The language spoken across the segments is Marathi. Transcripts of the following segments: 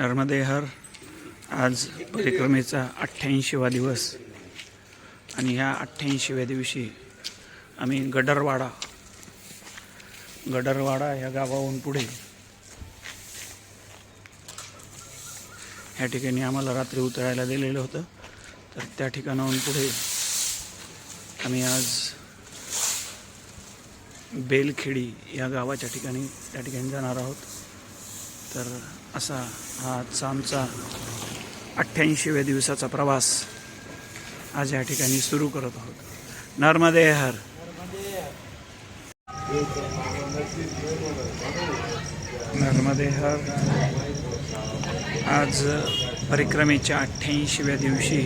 नर्मदेहर आज परिक्रमेचा अठ्ठ्याऐंशीवा दिवस. आणि ह्या अठ्ठ्याऐंशीव्या दिवशी आम्ही गडरवाडा गडरवाडा ह्या गावाहून पुढे ह्या ठिकाणी आम्हाला रात्री उतरायला दिलेलं होतं. तर त्या ठिकाणाहून पुढे आम्ही आज बेलखेडी या गावाच्या ठिकाणी त्या ठिकाणी जाणार आहोत. तर असा हा आजचा आमचा अठ्ठ्याऐंशीव्या दिवसाचा प्रवास आज या ठिकाणी सुरू करत आहोत. नर्मदे हर. नर्मदे हर. आज परिक्रमेच्या अठ्ठ्याऐंशीव्या दिवशी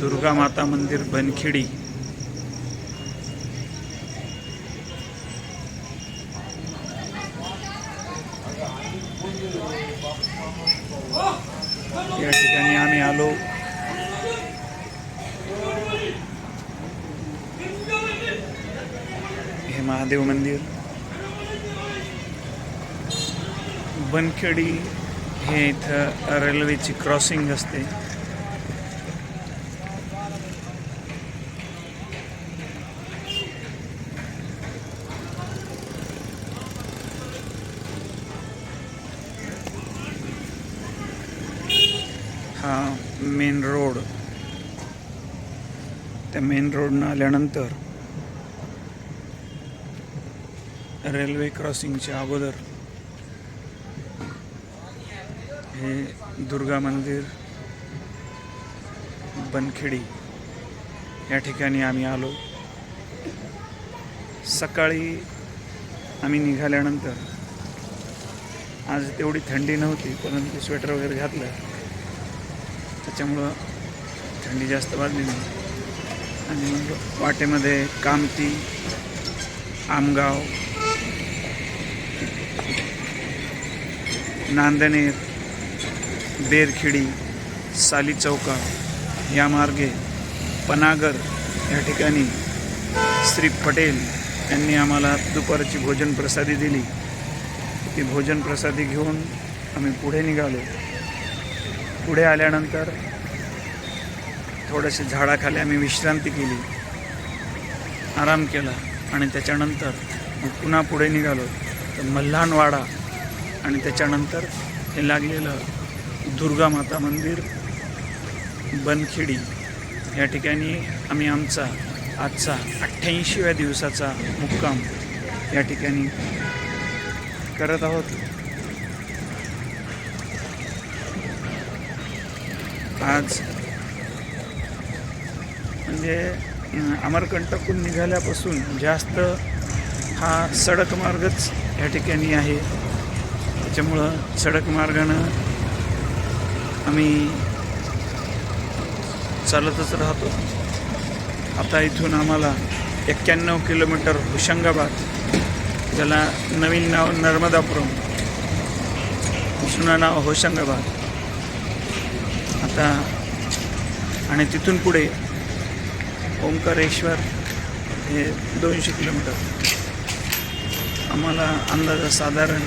दुर्गा माता मंदिर बनखिडी या ठिकाणी आम्ही आलो. हे महादेव मंदिर. बनखेडी हे इथं रेल्वेची क्रॉसिंग असते. हा मेन रोड त्या मेन रोडनं आल्यानंतर रेल्वे क्रॉसिंगच्या अगोदर हे दुर्गा मंदिर बनखेडी या ठिकाणी आम्ही आलो. सकाळी आम्ही निघाल्यानंतर आज तेवढी थंडी नव्हती परंतु स्वेटर वगैरे घातलं. त्याच्यामुळं थंडी जास्त वाजली नाही. आणि मग वाटेमध्ये कामती आमगाव नांदनेर बेरखेडी साली चौका या मार्गे पनागर या ठिकाणी श्री पटेल यांनी आम्हाला दुपारची भोजन प्रसादी दिली. ती भोजन प्रसादी घेऊन आम्ही पुढे निघालो. पुढे आल्यानंतर थोडेसे झाडाखाली आम्ही विश्रांती केली. आराम केला आणि त्याच्यानंतर मग पुन्हा पुढे निघालो. तर मल्हानवाडा आणि त्याच्यानंतर हे लागलेलं दुर्गा माता मंदिर बनखेडी. या ठिकाणी आम्ही आमचा आजचा अठ्ठ्याऐंशीव्या दिवसाचा मुक्काम या ठिकाणी करत आहोत. आज म्हणजे अमरकंटकून निघाल्यापासून जास्त हा सडक मार्गच या ठिकाणी आहे. त्याच्यामुळं सडक मार्गानं आम्ही चालतच राहतो. आता इथून आम्हाला एक्क्याण्णव किलोमीटर होशंगाबाद ज्याला नवीन नाव नर्मदापुरम जुनं नाव होशंगाबाद. आता आणि तिथून पुढे ओंकारेश्वर हे दोनशे किलोमीटर. आम्हाला अंदाजा साधारण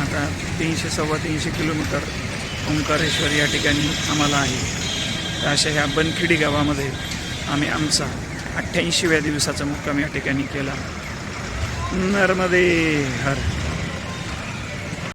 आता तीनशे सव्वा तीनशे किलोमीटर ओंकारेश्वर या ठिकाणी आम्हाला आहे. तर अशा ह्या बनखिडी गावामध्ये आम्ही आमचा अठ्ठ्याऐंशीव्या दिवसाचा मुक्काम या ठिकाणी केला. नर्मदे हर.